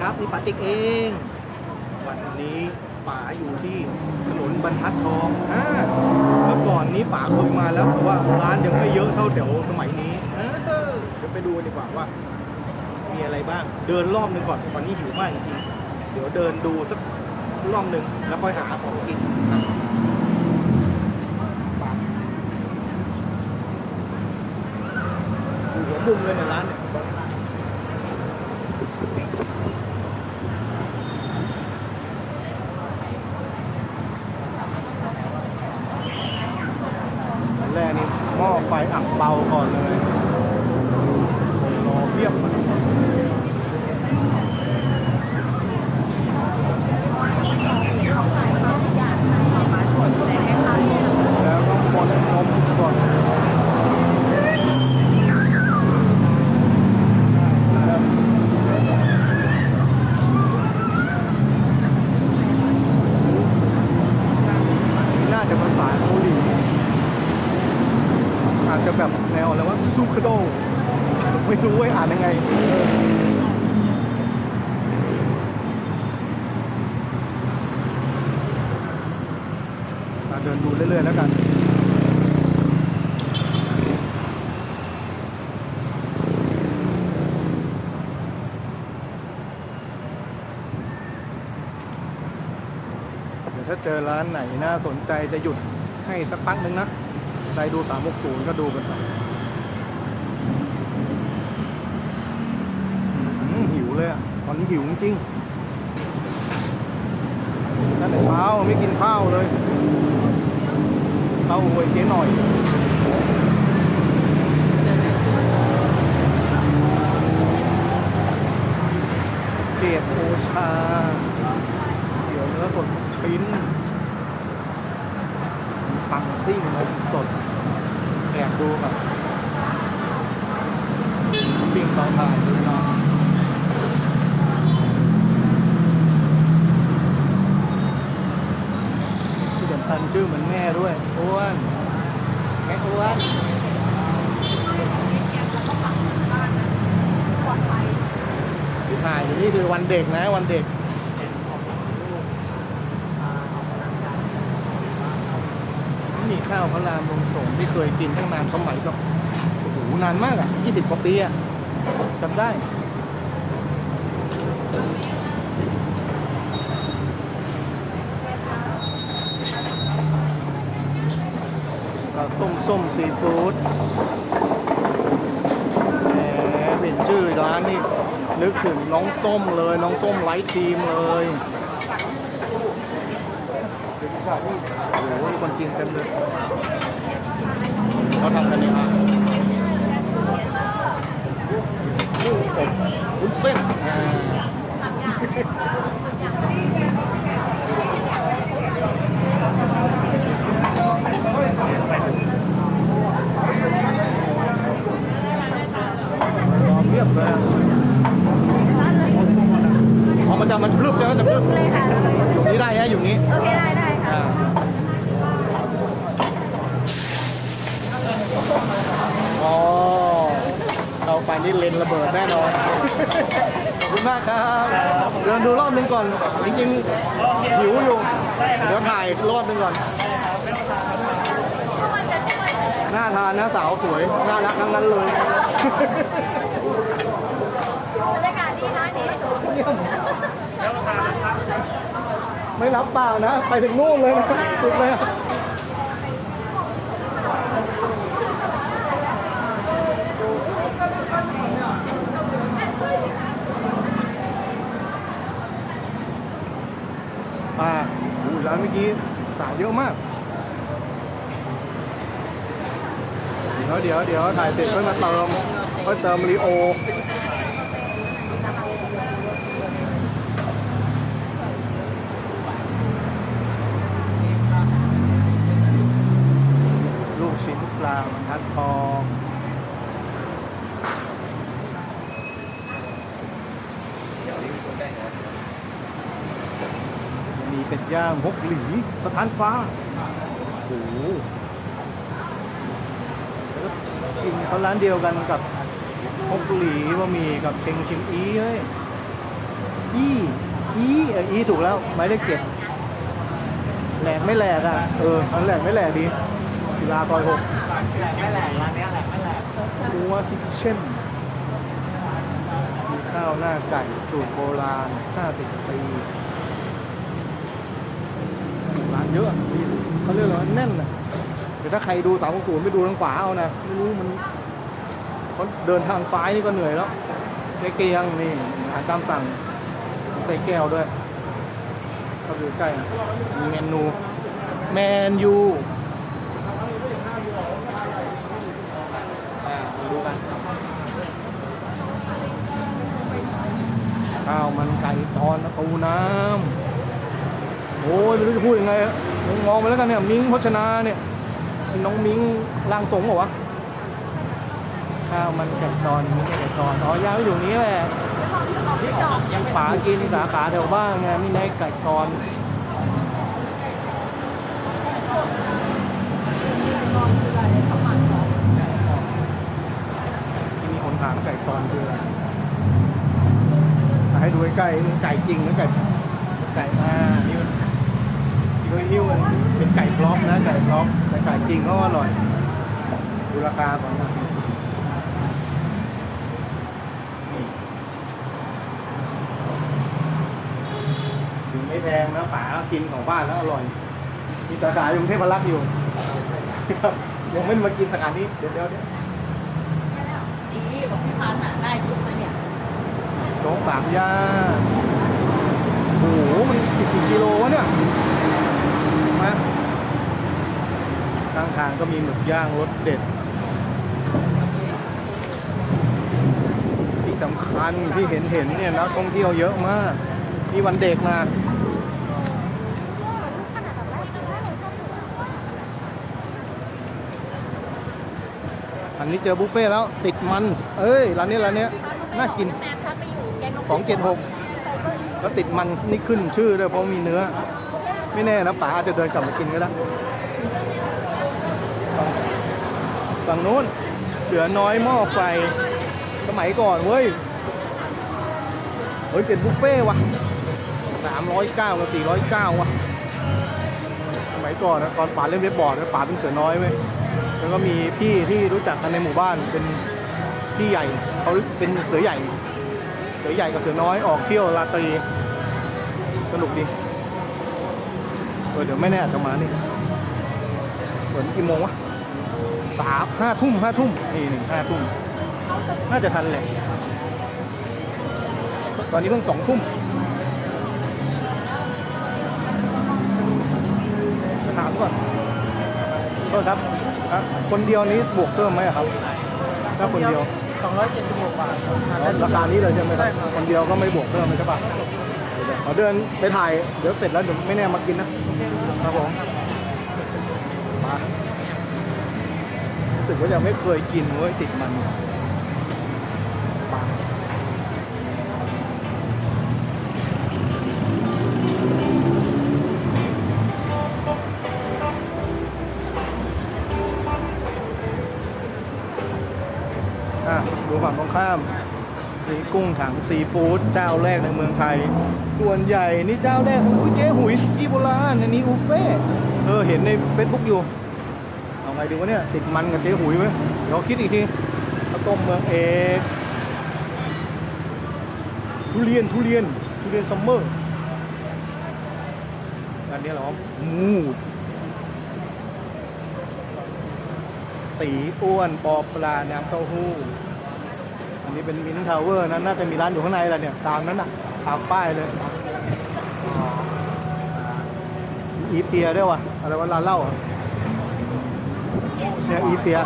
ครับนี่ป๋าติ๊กเอง วันนี้ป๋าอยู่ที่ถนนบรรทัดทองอ่าเมื่อก่อนนี้ป๋าเคยมาแล้วแต่ว่าร้านยังไม่เยอะเท่าแถวสมัยนี้เออเดี๋ยวไปดูดีกว่าว่า มีอะไรบ้าง เดินรอบหนึงก่อนตอนนี้หิวมากจริงๆเดี๋ยวเดินดูสักรอบหนึ่งแล้วค่อยหาของกินหัวมุมเลยในยร้านเนี่ย อันแรกนี่หม้อไฟอักเบาก่อนเลยรอเพียบอะแล้วก็คนนมสดน่าจะภาษาเกาหลี อาจจะแบบแนวอะไรว่าซูคาโดไม่รู้ว่าอ่านยังไงเออมาเดินดูเรื่อยๆแล้วกัน เดี๋ยวถ้าเจอร้านไหนน่าสนใจจะหยุดให้สักพักหนึ่งนะใครดู360ก็ดูกันไปหิวเลยอะ ตอนนี้หิวจริงนั่นแต่เช้าไม่กินข้าวเลยข้าหวยเจ๊หน่อย เจ็ดโอชา เดี๋ยวเนื้อสดชิ้น ปังซิ่งนมสดแอบดูแบบปิ้งตอนถ่ายดูเนาะที่สำคัญชื่อเหมือนแม่ด้วยอ้วนแม่อ้วนที่ถ่ายอยู่ นี่คือวันเด็กนะ วันเด็กมีข้าวพระรามลงส่งที่เคยกินตั้งนานสมัยก็โอ้โหนานมากอะยี่สิบกว่าปีอะจำได้ก็ต้มส้มซีฟู้ดแหมเป็นชื่อร้านนี่ นึกถึงน้องส้มเลย น้องส้มไลท์ทีมเลยโอ้โหคนจีนเต็มเลยเขาทำกันยังไงกุ้งอบวุ้นเส้นอ่ารอเพียบเลยอะอ๋อ มันจะมันพลึบใช่ไหมจะพลึบเลยค่ะอยู่นี้ได้ฮะอยู่นี้ โอเคได้ได้ค่ะอ่าอ๋อเข้าไปนี่เลนระเบิดแน่นอน ขอบคุณมากครับเดินดูรอบหนึงก่อน จริงๆหิวอยู่ เดี๋ยวถ่ายรอบหนึงก่อนน่าทานนะสาวสวย น่ารักทั้งนั้นเลยบรรยากาศดีนะนี่ ไม่รับเปล่านะ ไปถึงนู่นเลยนะสุดเลยอะป่าอูร้านเมื่อกี้สายเยอะมาก เดี๋ยวเดี๋ยวเดี๋ยวถ่ายเสร็จค่อยมาเติมค่อยเติมรีโอ ลูกชิ้นปลาบรร ทัดทองมีเป็ดย่างฮกหลีสถานฟ้าโอ้โหกินเขาร้านเดียวกันกับฮกหลีบะหมี่กับเชงชิงอีเอ้ยอีอีอออีถูกแล้ว หมายเลขเจ็ดแหลกไม่แหลกอะ เออมันแหลกไม่แหลกดี ศิลาซอยหกแหลกไม่แหลกร้านเนี้ยแหลกไม่แหลกดูว่าคิเช่นมีข้าวหน้าไก่สูตรโบราณ 50 ปีร้านเยอะมีเขาเรียกว่าแน่นนะเดี๋ยวถ้าใครดูสามศูนย์ไปดูทางขวาเอานะไม่รู้มันเขาเดินทางซ้ายนี่ก็เหนื่อยแล้วเจ๊เกียงนี่อาหารตามสั่งใส่แก้วด้วยเข้าไปดูใกล้นะมีเมนู แมนยูอ่ามาดูกัน ข้าวมันไก่ ดูน้ำโอ้ยไม่รู้จะพูดยังไงมองไปแล้วกันเนี่ยมิ้งพชนาเนี่ยเป็นน้องมิ้งร่างทรงเหรอวะข้าวมันไก่ตอนมิ้งไก่ตอนอ๋อยาวอยู่นี้แหละป๋ากินสาขาแถวบ้านไงมีในไก่ตอนที่มีคนถามไก่ตอนคืออะไร ให้ดูใกล้ไก่จริงนะไก่ไก่อ่านี่มันที่เขาหิ้วมันเป็นไก่พร้อมนะไก่พร้อมแต่ไก่จริงเขาอร่อยดูราคาก่อนนะนี่ถึงไม่แพงนะป๋ากินของบ้านแล้วอร่อย มีสาขาอยู่เทพรักษ์อยู่ครับยังไม่มากินสาขานี้เดี๋ยวเดี๋ยวเดี๋ยวดีบอกพี่พันธ์อะได้ทุกมาเนี่ย โจ๊กสามย่าโอ้โหมันกี่กิโลวะเนี่ยมาข้างทางก็มีหมึกย่างรสเด็ด ที่สำคัญที่เห็นเห็นเนี่ยนักท่องเที่ยวเยอะมากมีวันเด็กมาอันนี้เจอบุฟเฟ่แล้วติดมัน เอ้ยร้านนี้ร้านนี้น่ากิน เจ็ดหกแล้วติดมันนี่ขึ้นชื่อด้วยเพราะมีเนื้อ ไม่แน่นะป๋าอาจจะเดินกลับมากินก็ได้ฝั่งนู้นเสือน้อยหม้อไฟ สมัยก่อนเว้ย เฮ้ยเป็นบุฟเฟ่ว่ะสามร้อยเก้ากับสี่ร้อยเก้าว่ะ สมัยก่อนนะตอนป๋าเล่นเว็บบอร์ดนะป๋าเป็นเสือน้อยเว้ยแล้วก็มีพี่ที่รู้จักกันในหมู่บ้านเป็นพี่ใหญ่ เขาเป็นเสือใหญ่ เสือใหญ่กับเสือน้อยออกเที่ยวราตรีสนุกดีเออเดี๋ยวไม่แน่จะมานี่เปิดกี่โมงวะสามห้าทุ่มห้าทุ่มนี่หนึ่งห้าทุ่มน่าจะทันแหละตอนนี้เพิ่งสองทุ่มถามก่อนโทษครับครับคนเดียวนี้บวกเพิ่มไหมครับ ถ้าคนเดียว สองร้อยเจ็ดสิบหกบาทราคานี้เลยใช่ไหมครับคนเดียวก็ไม่บวกเพิ่มเลยใช่ปะขอเดินไปถ่ายเดี๋ยวเสร็จแล้วเดี๋ยวไม่แน่มากินนะครับผมมารู้สึกว่ายังไม่เคยกินเว้ยติดมัน ฝั่งตรงข้ามมีกุ้งถังซีฟู้ดเจ้าแรกในเมืองไทย ส่วนใหญ่นี่เจ้าแรกอุ้ยเจ๊หุยที่โบราณอันนี้อุฟเฟ่เออเห็นในเฟซบุ๊กอยู่เอาไงดีวะเนี่ยติดมันกับเจ๊หุยไหมเดี๋ยวคิดอีกทีข้าวต้มเมืองเอกทุเรียนทุเรียนทุเรียนซัมเมอร์อันนี้เหรอมูดตีอ้วนปอปลาน้ำเต้าหู้ นี้เป็นมินทาวเวอร์นะน่าจะมีร้านอยู่ข้างในแหละเนี่ย ตามนั้นน่ะ ตามป้ายเลยอีเปียด้วยวะอะไรวะร้านเหล้าเนี่ยอีเปีย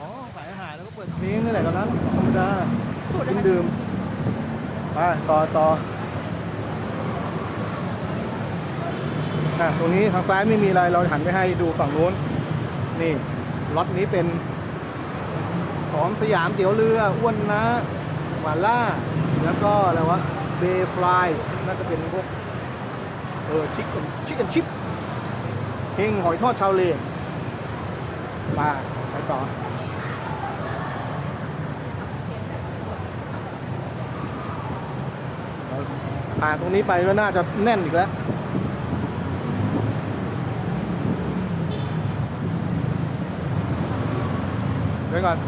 อ๋อขายอาหารแล้วก็เปิดเพลงนี่แหละตอนนั้นธรรมดากินดื่มไปต่อต่ออะตรงนี้ทางซ้ายไม่มีอะไรเราหันไปให้ดูฝั่งนู้น นี่ล็อตนี้เป็น ของสยามเดี๋ยวเรืออ้วนนะหวานล่า แล้วก็อะไรวะเบฟลายน่าจะเป็นพวกเออชิคกันชิคกันชิปเฮงหอยทอดชาวเลมาไปต่อผ่านตรงนี้ไปก็น่าจะแน่นอีกแล้วไวก่อน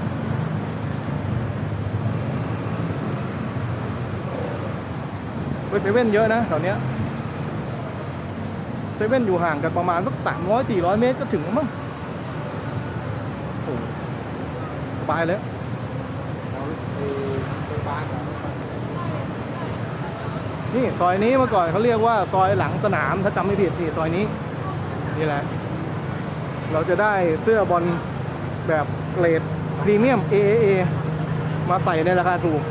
เฮ้ยเซเว่นเยอะนะแถวเนี้ยเซเว่นอยู่ห่างกันประมาณสักสามร้อยสี่ร้อยเมตรก็ถึงแล้วมั้งโอ้โหสบายเลยนี่ซอยนี้เมื่อก่อนเขาเรียกว่าซอยหลังสนามถ้าจำไม่ผิดนี่ซอยนี้ นี่แหละ เราจะได้เสื้อบอลแบบเกรดพรีเมียม AAA มาใส่ในราคาถูก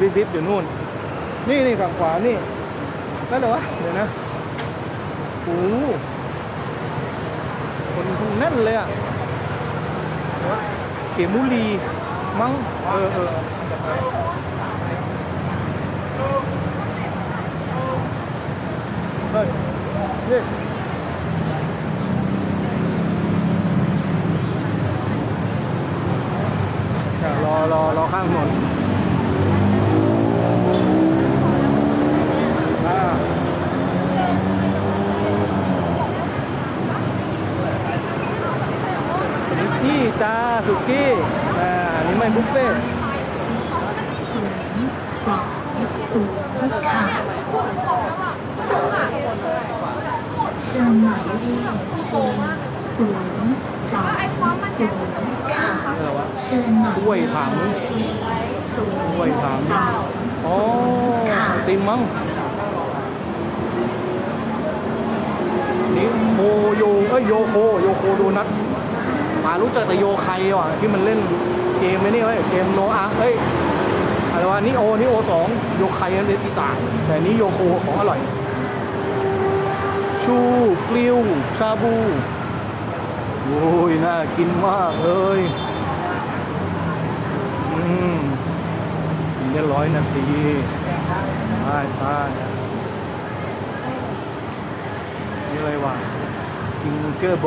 วิบวิบอยู่นู่น นี่นี่ฝั่งขวานี่นั่นเหรอวะเดี๋ยวนะโอ้คนคงแน่นเลยอะเขมุลีมั้งเออเออเฮ้ยนี่รอรอรอข้างถนน อ่า สุกี้จ้าสุกี้ อ่านนี้ไม่บุฟเฟ่ต์สองศูนย์ค่ะเชิญหมายเลขสี่ศูนย์สองศูนย์ค่ะอะไรวะเชิญหมายกล้วยถังสี่ศูนกล้วยย์ถังสองอ๋อติมมั้งนี่โมโยโยโคโยโคโดนัทมารู้จักแต่โยไคว่ะที่มันเล่นเกมไอ้นี่เว้ยเกมโนอาเอ้ยอะไรวะนี่โอนี่โอสองโยไคนั่นเล่นอีสานแต่นี่โยโคของอร่อย ชูกลิวชาบูโอ้ยน่ากินมากเลยอืมกินได้ร้อยนาทีใช่ใช่นี่อะไรวะ กิงเกอร์โบ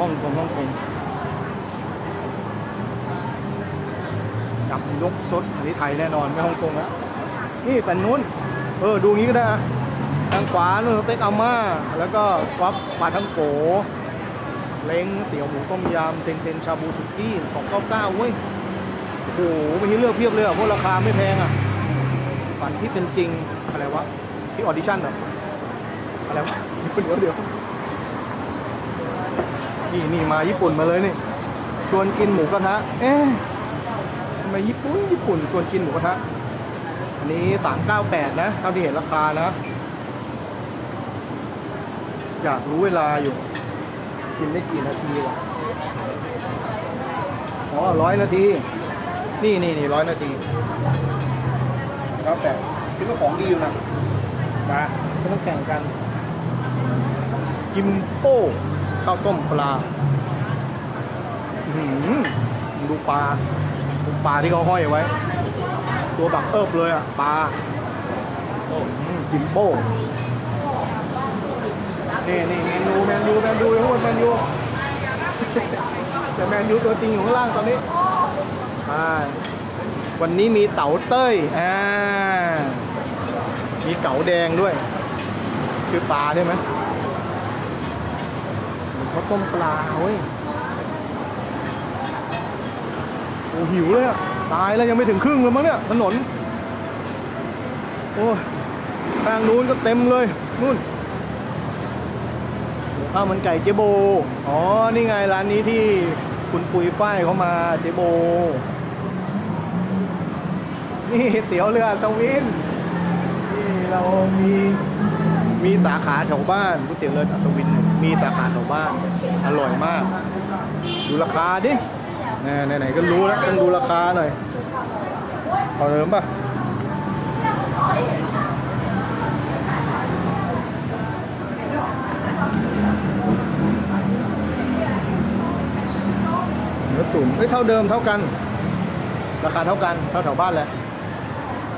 ฮ่องกงฮ่องกงจับยกสดอันนี้ไทยแน่นอนไม่ฮ่องกงแล้วนี่แต่นู้น เออ ดูงี้ก็ได้อะทางขวานู่นสเต็กอาม่า แล้วก็วับปลาทั้งโก เล้งเตี๋ยวหมูต้มยำเทนเทนชาบูสุกี้สองเก้าเก้าเว้ย โอ้โหไม่ให้เลือกเพียบเลยอะเพราะราคาไม่แพงอะฝันที่เป็นจริง อะไรวะ ที่ออดิชั่นเหรอ อะไรวะเดี๋ยวเดี๋ยวนี่นี่มาญี่ปุ่นมาเลยนี่ชวนกินหมูกระทะ เอ๊ะทำไมญี่ปุ่นญี่ปุ่นชวนกินหมูกระทะ อันนี้สามเก้าแปดนะเท่าที่เห็นราคานะ อยากรู้เวลาอยู่ กินได้กี่นาทีวะอ๋อร้อยนาที นี่นี่นี่ร้อยนาทีเก้าแปดคิดว่าของดีอยู่นะมาไม่ต้องแข่งกัน กิมโป้ข้าวต้มปลาหือดูปลาดูปลาที่เขาห้อยไว้ ตัวบักเอิบเลยอะปลากิมโป้นี่นี่แมนยูแมนยูแมนยูทั้งหมดแมนยูแต่แมนยูตัวจริงอยู่ข้างล่างตอนนี้อ่าวันนี้มีเต๋าเต้ยอ่ามีเก๋าแดงด้วยชื่อปลาใช่ไหม ต้มปลาเว้ยโอ้หิวเลยอะตายแล้วยังไม่ถึงครึ่งเลยมั้งเนี่ยถนน โอ้ยทางนู้นก็เต็มเลยนู่นข้าวมันไก่เจโบ อ๋อ นี่ไงร้านนี้ที่คุณปุยฝ้ายเขามาเจโบ นี่เตี๋ยวเรืออัศวิน นี่เรามีมีสาขาแถวบ้านก๋วยเตี๋ยวเรืออั ศวินเนี่ยมีสาขาแถวบ้าน อร่อยมาก ดูราคาดิไหนๆก็รู้แล้วต้องดูราคาหน่อยเอาเดิมป่ะเนื้อตุ๋นเอ้ยเท่าเดิมเท่ากัน ราคาเท่ากันเท่าแถวบ้านแหละ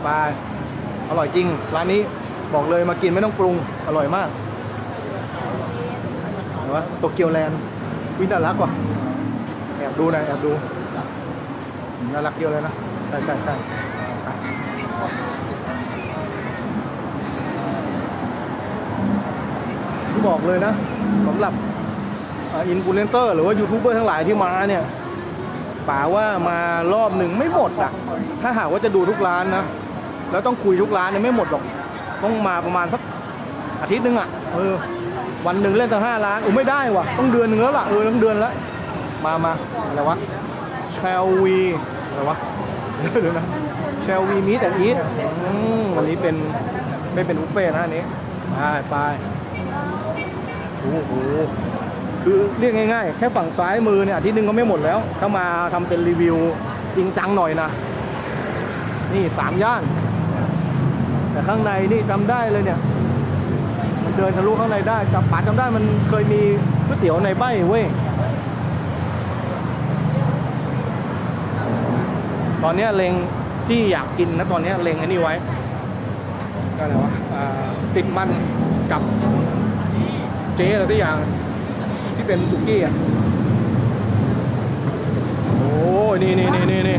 ไปอร่อยจริง ร้านนี้บอกเลยมากินไม่ต้องปรุง อร่อยมาก เห็นปะโตเกียวแลนด์วิน่ารักว่ะแอบดูนะแอบดูน่ารักเดียวเลยนะใช่ใช่ใช่บอกเลยนะสำหรับอินฟลูเอนเซอร์หรือว่ายูทูบเบอร์ทั้งหลายที่มาเนี่ยป่าว่ามารอบหนึ่งไม่หมดอะ ถ้าหากว่าจะดูทุกร้านนะ แล้วต้องคุยทุกร้านเนี่ยไม่หมดหรอก ต้องมาประมาณสักอาทิตย์หนึงอะ เออ วันหนึ่งเล่นตั้งห้าร้านอุ้ไม่ได้ว่ะ ต้องเดือนหนึ่งแล้วล่ะเออต้องเดือนแล้ว มามาอะไรวะแชลวีอะไรวะเดี๋ยวนะแชลวีมีแต่อีทวันนี้เป็นไม่เป็นบุฟเฟ่นะอันนี้ไปไปโอ้โหคือเรียกง่ายๆ แค่ฝั่งซ้ายมือเนี่ยอาทิตย์หนึงก็ไม่หมดแล้ว ถ้ามาทำเป็นรีวิวจริงจังหน่อยนะ นี่สามย่าน แต่ข้างในนี่จำได้เลยเนี่ย เดินทะลุข้างในได้จำป๋าจำได้มันเคยมีก๋วยเตี๋ยวในใบเว้ยตอนเนี้ยเล็งที่อยากกินนะตอนเนี้ยเล็งไอ้นี่ไว้ก็อะไรวะอ่าติดมันกับเจ๊อะไรสักอย่างที่เป็นสุกี้อะโอ้ยนี่นี่นี่นี่นี่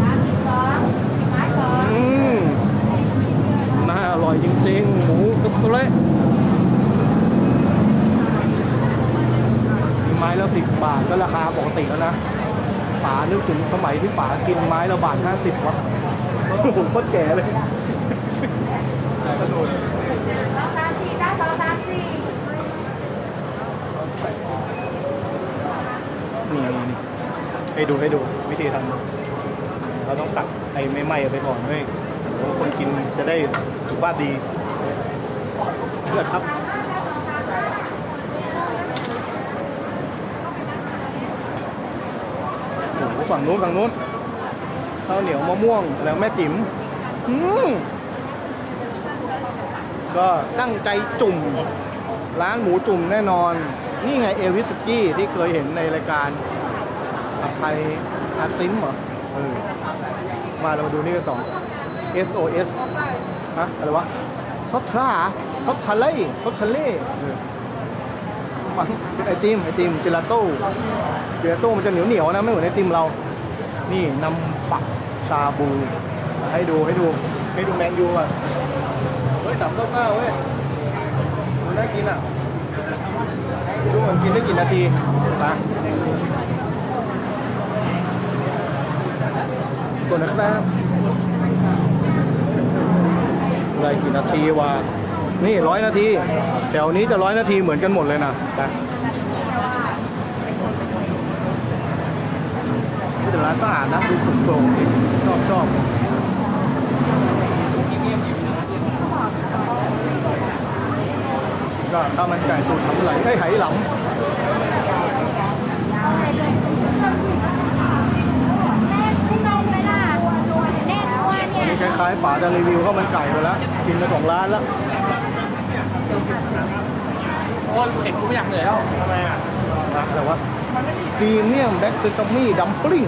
สามสิบสองไม้สองอืมน่าอร่อยจริงๆหมูกระเละ ไม้ละสิบบาทก็ราคาปกติแล้วนะป๋านึกถึงสมัยที่ป๋ากินไม้ละบาทห้าสิบวะผมโคตรแก่เลยสองสามสี่ได้สองสามสี่นี่นี่นี่ให้ดูให้ดูวิธีทำเราต้องตักไอ้ไม่ไหม้ไปก่อนเว้ยเดี๋ยวคนกินจะได้สุขภาพดีเลือดครับโอ้โห ฝั่งนู้นฝั่งนู้นข้าวเหนียวมะม่วงแล้วแม่จิ๋มอืมก็ตั้งใจจุ่มร้านหมูจุ่มแน่นอน นี่ไงเอวิสกี้ที่เคยเห็นในรายการผัดไทยอาซิมเหรอเออมาเรามาดูนี่กันต่อ SOS ฮะอะไรวะซอสทราซอสทะเลซอสทะเล เออมันเป็นไอติมไอติมเจลาโต้เจลาโต้มันจะเหนียวเหนียวๆนะไม่เหมือนไอติมเรา นี่นำปักชาบู ให้ดูให้ดูให้ดูแมนยูอะเฮ้ยสามเก้าเก้าเว้ยดูน่ากินอะดูมันกินได้กี่นาทีนะส่วนนะครับอะไรกี่นาทีวะ นี่ร้อยนาที แถวนี้จะร้อยนาทีเหมือนกันหมดเลยนะนะแต่ร้านสะอาดนะดูสุกโปร่งชอบชอบก็ข้าวมันไก่สูตรทำไหลให้ไหหลำนี่คล้ายๆป๋าจะรีวิวข้าวมันไก่ไปแล้ว กินไปสองร้านแล้ว โอ้ยเห็นกูไม่อยากเหนื่อยแล้วทำไมอะนะแต่ว่าพรีเมียมแบ็กซิตามี่ดัมปลิ้ง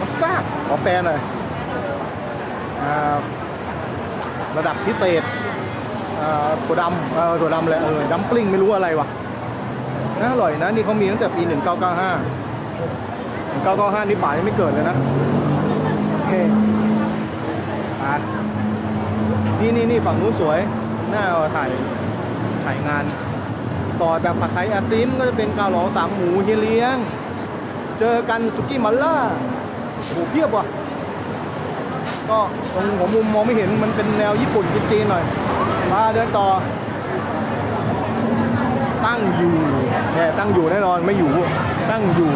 มัสตาร์ดขอแปลหน่อยอ่าระดับพิเศษอ่าถั่วดำถั่วดำเลยเออดัมปลิ้งไม่รู้อะไรวะน่าอร่อยนะ นี่เขามีตั้งแต่ปี 1995 1995 นี่ป๋ายังไม่เกิดเลยนะ โอเคอะนี่นี่นี่ฝั่งนู้นสวย น่าเอาถ่ายถ่ายงาน ต่อจากผัดไทยอาซิมก็จะเป็นเกาเหลาสามหมูเฮียเลี้ยง เจอกันสุกี้มัลล่าโอ้โหเพียบว่ะ ก็ตรงหัวมุมมองไม่เห็นมันเป็นแนวญี่ปุ่นจีนๆหน่อย มาเดินต่อ ตั้งอยู่แน่ตั้งอยู่แน่นอนไม่อยู่ ตั้งอยู่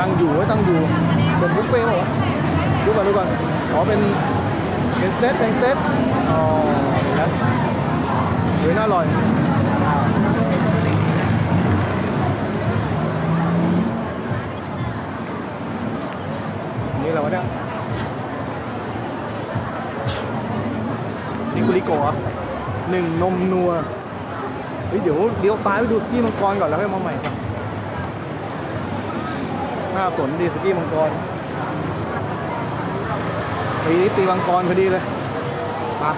ตั้งอยู่ไว้ตั้งอยู่เป็นบุฟเฟ่ต์เหรอดูก่อนดูก่อนขอเป็น เป็นเซตเป็นเซตอ๋อแล้วเฮ้ยน่าอร่อยนี่อะไรวะเนี่ยนิคุริโกะหรอหนึ่งนมนัวเฮ้ยเดี๋ยวเลี้ยวซ้ายไปดูที่มังกรก่อนแล้วค่อยมาใหม่ครับหน้าสนดีสกี้มังกร ปีนี้ตีมังกรพอดีเลยมา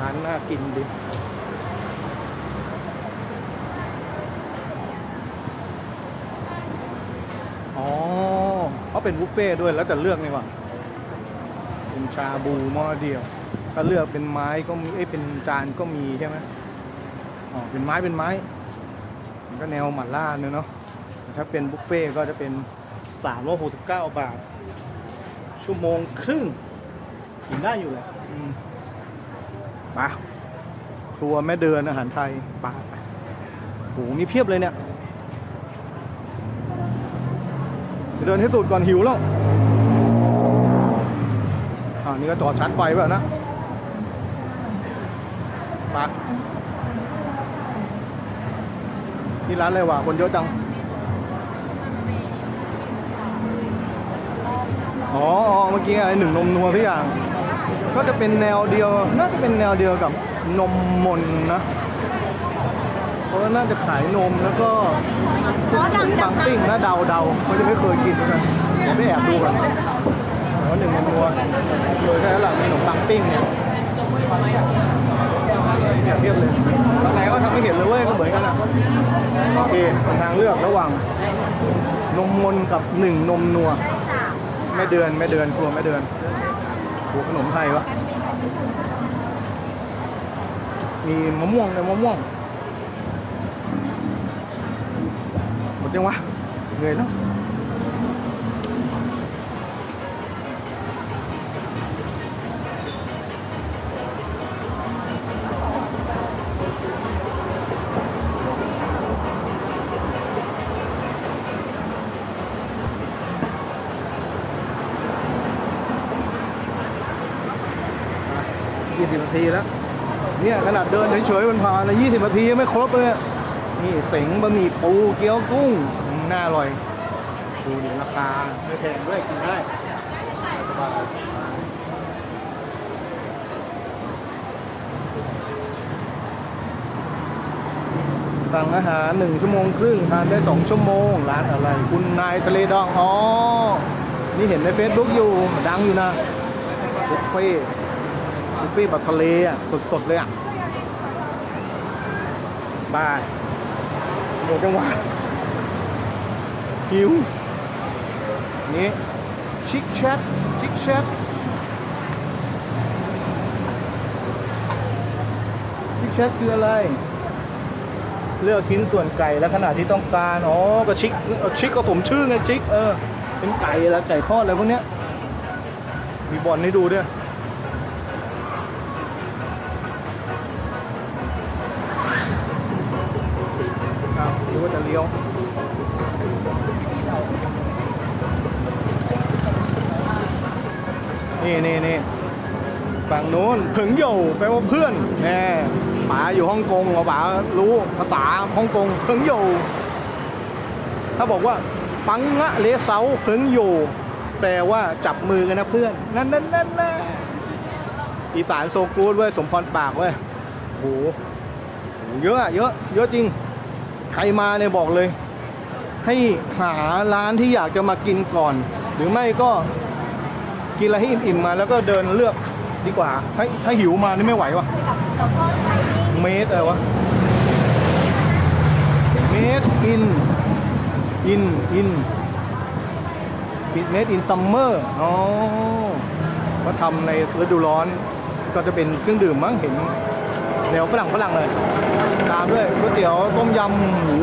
ร้านน่ากินดิอ๋อเขาเป็นบุฟเฟ่ด้วยแล้วแต่เลือกนี่ว่าเป็นชาบูหม้อเดียวถ้าเลือกเป็นไม้ก็มีเอ้ยเป็นจานก็มีใช่ไหมอ๋อเป็นไม้เป็นไม้ ก็แนวหม่าล่าเนอเนาะถ้าเป็นบุฟเฟ่ก็จะเป็นสามร้อยหกสิบเก้าบาท ชั่วโมงครึ่งกินได้อยู่แหละมไปครัวแม่เดือนอาหารไทยไปโหมีเพียบเลยเนี่ยเดินให้สุดก่อนหิวแล้วอ่านี่ก็จอดชาร์จไฟแบบนะปะ นี่ร้านอะไรวะคนเยอะจังอ๋ออ๋อ เมื่อกี้ไอ้หนึ่งนมนัวทุกอย่าง ก็จะเป็นแนวเดียว น่าจะเป็นแนวเดียวกับนมมนนะเพราะว่าน่าจะขายนมแล้วก็อ๋อดังปังปิ้งนะเดาเดาเขาจะไม่เคยกินเหมือนกันเดี๋ยวไปแอบดูก่อนอ๋อหนึ่งมันนัวเลยแค่นั้นแหละมีขนมปังปิ้งเนี่ย เทียบเลยตอนไหนก็ทำไม่เห็นเลยเว้ยก็เหมือนกันอะโอเคเป็นทางเลือกระหว่างนมมนกับหนึ่งนมนัวแม่เดือนแม่เดือนครัวแม่เดือนหัวขนมไทยวะมีมะม่วงเลยมะม่วงหมดยังวะเหนื่อยแล้ว นี่ยขนาดเดินเฉยๆมันผ่านเลยยี่สิบนาทียังไม่ครบเลยนี่เสงบะหมี่ปูเกี๊ยวกุ้งน่าอร่อยดูดิราคาไม่แพงด้วยกินได้สบายสั่งอาหารหนึ่งชั่วโมงครึ่งทานได้สองชั่วโมง ร้านอะไร คุณนายทะเลดอง อ๋อ นี่เห็นในเฟซบุ๊กอยู่ ดังอยู่นะบุฟเฟ่บุฟเฟ่แบบทะเลอะ สดๆเลยอะ บายหมดจังหวะหิวนี่ชิคแชทชิคแชทชิคแชทคืออะไร เลือกชิ้นส่วนไก่และขนาดที่ต้องการ อ๋อ ก็ชิคเออชิคก็สมชื่อไงชิคเออ เป็นไก่ล้วไก่ทอดอะไรพวกเนี้ย มีบอลให้ดูด้วย อ้ียวนี่นี่นี่ฝั่งนู้นผึงโยแปลว่าเพื่อนแน่ป๋าอยู่ฮ่องกงเอาป๋ารู้ภาษาฮ่องกงผึงโยถ้าบอกว่าปังงะเลเซาผึงโยแปลว่าจับมือกันนะเพื่อน นั่นนั่นนั่นนั่นอีสานโซกูดเว้ยสมพรปากเว้ยโหโหเยอะเยอะ เยอะจริง ใครมาเนี่ยบอกเลย ให้หาร้านที่อยากจะมากินก่อน หรือไม่ก็กินอะไรให้อิ่มๆมา แล้วก็เดินเลือกดีกว่า ถ้าถ้าหิวมานี่ไม่ไหววะเมดอะไรวะเมดอินอินอินปิดเมดอินซัมเมอร์อ๋อก็ทำในฤดูร้อนก็จะเป็นเครื่องดื่มมั้งเห็น แนวฝรั่งฝรั่งเลย ตามด้วยก๋วยเตี๋ยวต้มยำหมู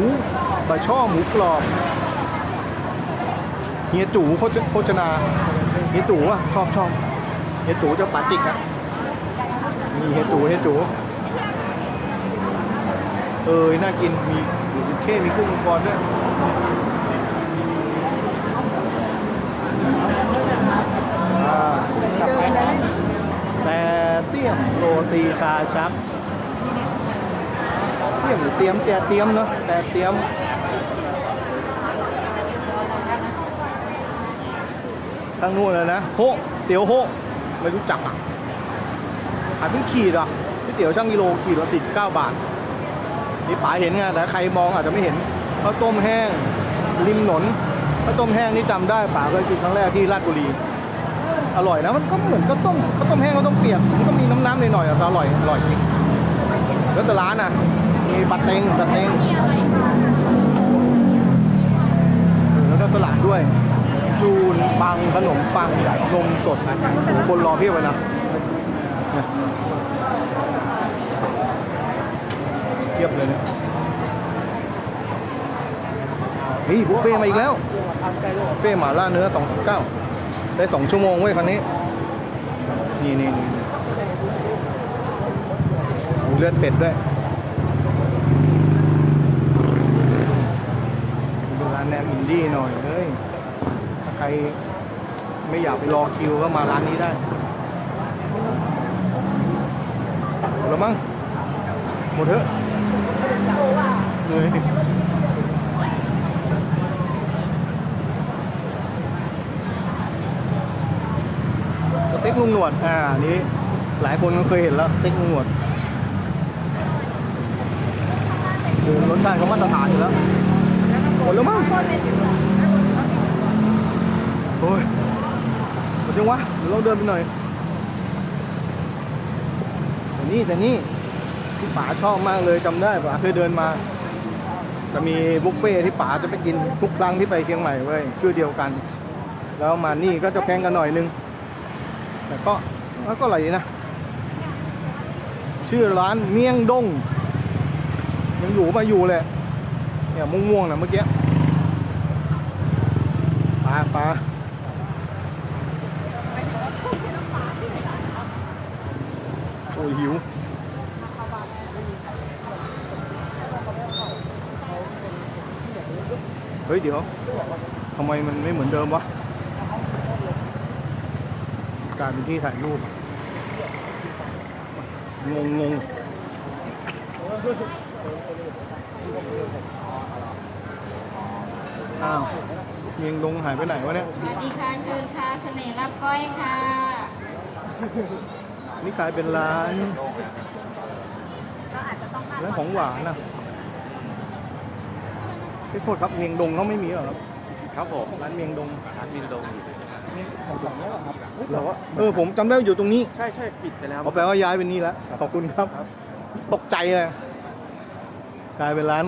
ปลาช่อหมูกรอบเฮียจูโฆษโฆษณาเฮียจูอะชอบชอบเฮียจูจะปาติกอะนี่เฮียจูเฮียจูเออน่ากินมีมีเค้มีกุ้งมังกรด้วยแต่เตี้ยมโรตีชาชัก เตี้ยมหรือเตรียมแต่เตรียมเนาะแต่เตรียมทางนู้นเลยนะโฮเตี๋ยวโฮไม่รู้จักอะขายเป็นขีดอะเตี๋ยวช่างกิโลขีดละสิบเก้าบาทนี่ป๋าเห็นไงแต่ใครมองอาจจะไม่เห็นข้าวต้มแห้งริมถนนข้าวต้มแห้งนี่จำได้ป๋าเคยกินครั้งแรกที่ราชบุรีอร่อยนะมันก็เหมือนข้าวต้มข้าวต้มแห้งข้าวต้มเปียกมันก็มีน้ำน้ำๆหน่อยๆแต่อร่อยอร่อยจริงแล้วแต่ร้านอะ มีบัตเต็งบัตเต็งแล้วก็สลัดด้วย จูนปังขนมปังนมสดนะคนรอเพียบเลยนะเนี่ยเพียบเลยเนี่ยนี่บุฟเฟ่มาอีกแล้วเฟ่หมาล่าเนื้อสองเก้าได้สองชั่วโมงเว้ยคันนี้ นี่นี่นี่เลือดเป็ดด้วยดูร้านแนมอิน ดี้หน่อยเฮ้ยถ้าใครไม่อยากไปรอคิวก็มาร้านนี้ได้หมดแล้วมั้งหมดเถอะเหนื่อยสเต็กลุงหนวด อ่า นี้ หลายคนก็เคยเห็นแล้วสเต็กลุงหนวดคือรสชาติเขามาตรฐานอยู่แล้ว มดแล้วมั้งโอ้ยหมดยังวะเดี๋ยวเราเดินไปหน่อยแต่นี่แต่นี่ที่ป๋าชอบมากเลยจำได้ป๋าเคยเดินมาจะมีบุฟเฟ่ที่ป๋าจะไปกินทุกครั้งที่ไปเชียงใหม่เว้ยชื่อเดียวกัน แล้วมานี่ก็จะแพงกันหน่อยนึง แต่ก็แล้วก็อร่อยนะ ชื่อร้านเมี่ยงดงยังอยู่มาอยู่เลยเนี่ยม่วงๆนะเมื่อกี้ ปลาปลาโอ้ยหิวเฮ้ยเดี๋ยวทำไมมันไม่เหมือนเดิมวะการเป็นที่ถ่ายรูปงงงงอ้าว เมียงดงหายไปไหนวะเนี่ย สวัสดีค่ะเชิญค่ะเสน่ห์รับก้อยค่ะนี่กลายเป็นร้านร้านของหวานนะพี่โทษครับเมียงดงเขาไม่มีเหรอครับ ครับผมร้านเมียงดงร้านมินดงอยู่เหรอวะเออผมจำได้อยู่ตรงนี้ใช่ใช่ปิดไปแล้วเขาแปลว่าย้ายเป็นนี่แล้ว ขอบคุณครับ ตกใจเลย กลายเป็นร้าน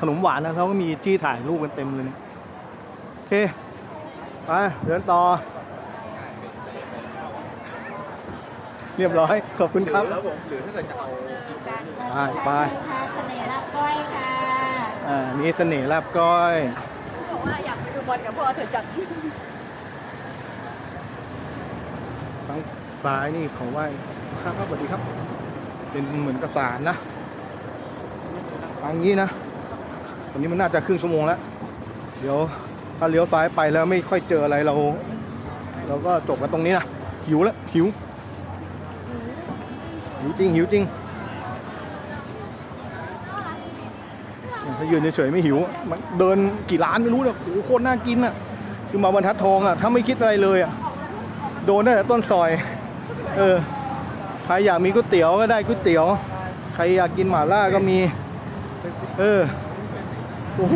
ขนมหวานนะเขาก็มีที่ถ่ายรูปกันเต็มเลยเนี่ยโอ เค ไป เดินต่อ เรียบร้อย ขอบคุณครับ แล้วผมหรือถ้าเกิดจะเอาไปไปเชิญค่ะเสน่ห์รับก้อยค่ะอ่ามีเสน่ห์ลาบก้อยบอกว่าอยากไปดูบอลกับพ่อเธอจัดทางซ้ายนี่เขาไหว้ครับครับสวัสดีครับ เป็นเหมือนกระสานนะทางนี้นะ ตอนนี้มันน่าจะครึ่งชั่วโมงแล้ว เดี๋ยว ถ้าเลี้ยวซ้ายไปแล้วไม่ค่อยเจออะไรเรา เราก็จบกันตรงนี้นะหิวแล้วหิว หิวจริงหิวจริงถ้ายืนเฉยๆไม่หิวมันเดินกี่ร้านไม่รู้เนี่ยโอ้โหโคตรน่ากินอะ คือมาบรรทัดทองอะถ้าไม่คิดอะไรเลยอะโดนได้แต่ต้นซอย เออใครอยากมีก๋วยเตี๋ยวก็ได้ก๋วยเตี๋ยว ใครอยากกินหม่าล่าก็มี เออโอ้โห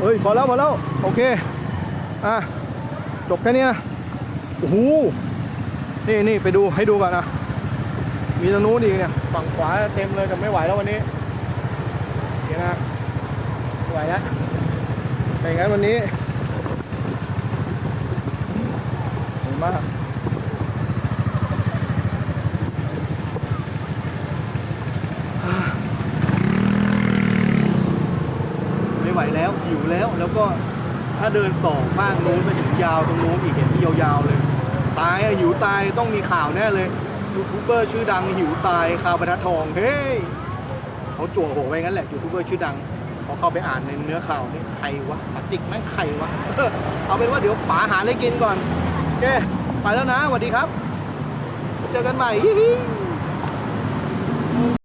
เอ้ยพอแล้วพอแล้วโอเคอะจบแค่นี้โอ้โหนี่นี่ไปดูให้ดูก่อนนะมีตรงนู้นอีกเนี่ยฝั่งขวาเต็มเลยแต่ไม่ไหวแล้ววันนี้โอเคนะไม่ไหวแล้วแต่อย่างนั้นวันนี้เหนื่อยมากไม่ไหวแล้วหิว แล้วก็ถ้าเดินต่อข้างนู้นไปถึงยาวตรงนู้นอีกเห็นที่ยาวๆเลยตายอะหิวตายต้องมีข่าวแน่เลยยูทูบเบอร์ชื่อดังหิวตายข่าวบรรทัดทองเฮ้ยเขาจั่วโหไว้งั้นแหละยูทูบเบอร์ชื่อดังพอเข้าไปอ่านในเนื้อข่าวนี่ใครวะปติกแม่งใครวะเอาเป็นว่าเดี๋ยวป๋าหาอะไรกินก่อนโอเคไปแล้วนะสวัสดีครับ เจอกันใหม่